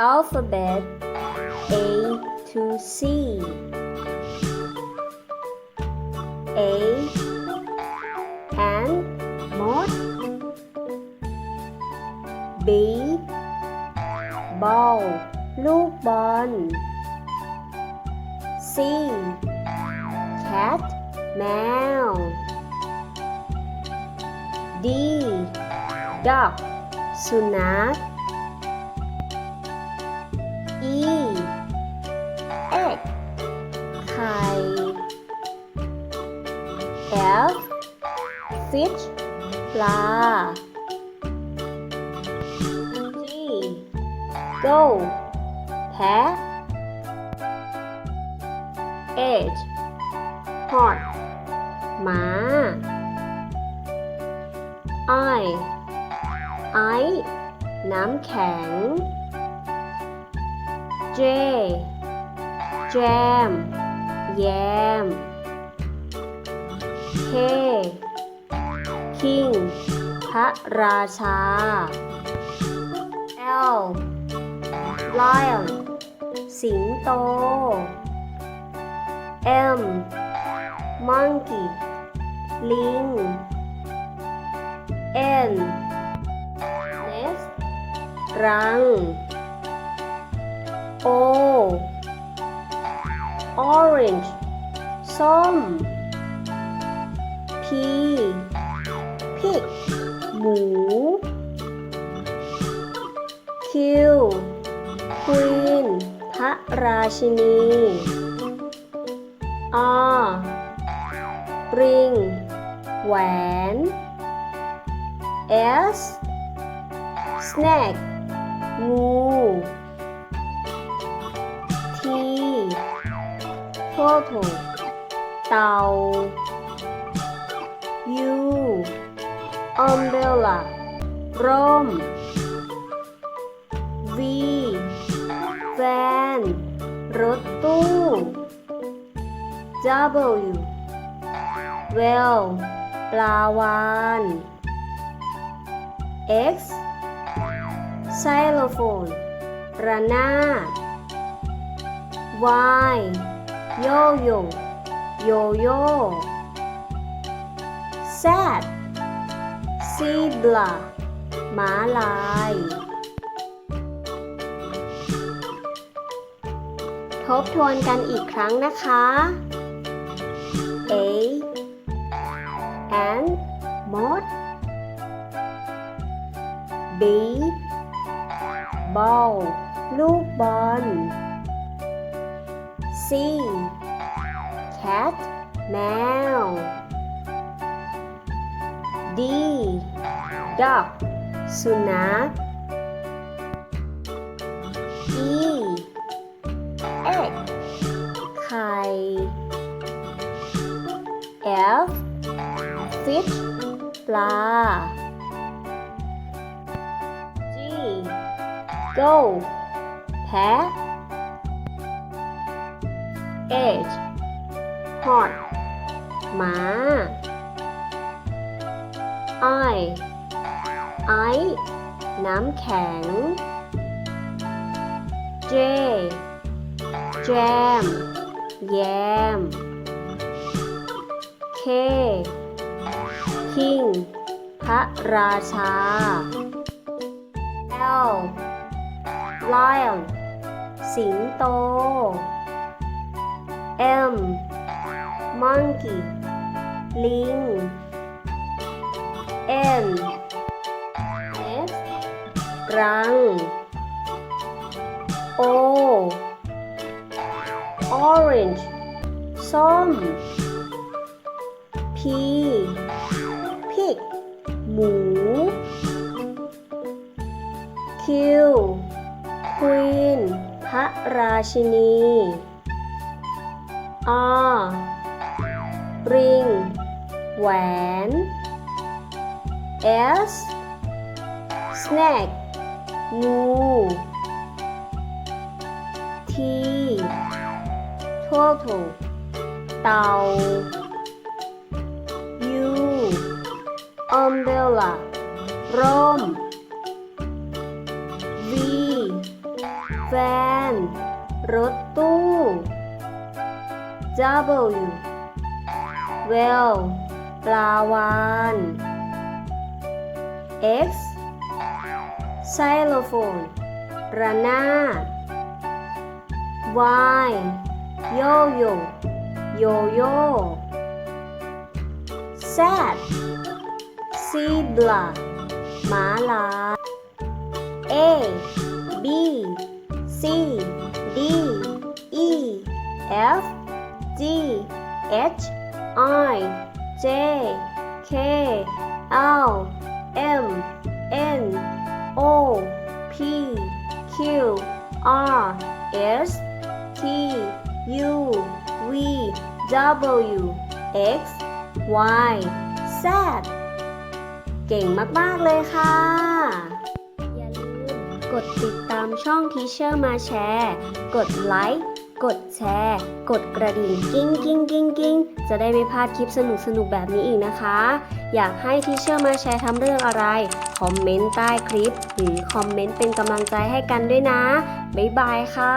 alphabet A to C A and moth B ball ลูกบอล C cat แมว D dog สุนัข E egg ไข่ F fish ปลา G go แพะ H horse หมา I I น้ำแข็ง J jam แยม K king พระราชา L lion สิงโต M monkey ลิง N nest รัง O orange ส้ม P pig หมู Q queen พระราชินี R ring แหวน S snake งู turtle เต่า U umbrella ร่ม V van รถตู้ W well ปลาวาน X xylophone ระนาด Y yo yo yo yo Z zebra ม้าลาย ทบทวนกันอีกครั้งนะคะ A and moth B ball ลูกบอล C cat แมว D dog สุนัข E egg ไข่ F fish ปลา G go แพะ H horse หมา I I น้ำแข็ง J jam แยม K king พระราชา L lion สิงโต M monkey ลิง N S รัง O orange ส้ม P pig หมู Q queen พระราชินี R ring แหวน S snack. งู T turtle เต่า U umbrella ร่ม V van รถตู้ W well ปลาวาน X xylophone ระนาด Y yo yo yo yo Z zebra ม้าลาย A B C D E F G H I J K L M N O P Q R S T U V W X Y Z เก่งมาก ๆ เลยค่ะ อย่าลืมกดติดตามช่อง Teacher มาแชร์ กดไลค์ กดแชร์ กดกระดิ่งกิ้งกิ้งกิ้งกิ้งจะได้ไม่พลาดคลิปสนุกสนุกแบบนี้อีกนะคะ อยากให้ Teacher มาแชร์ทำเรื่องอะไร คอมเมนต์ใต้คลิป หรือคอมเมนต์เป็นกำลังใจให้กันด้วยนะ บ๊ายบายค่ะ